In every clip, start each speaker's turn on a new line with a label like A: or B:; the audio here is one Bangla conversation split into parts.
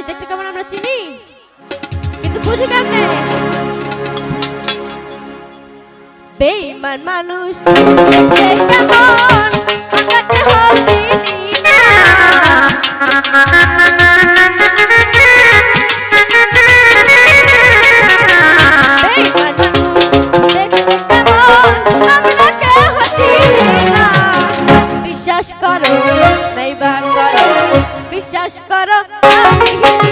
A: মানুষ দেখতে কেমন আমরা চিনি? কিন্তু বুঝি কেমনে? বেইমান মানুষ দেখতে কেমন? Yeah.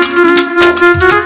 A: Thank you.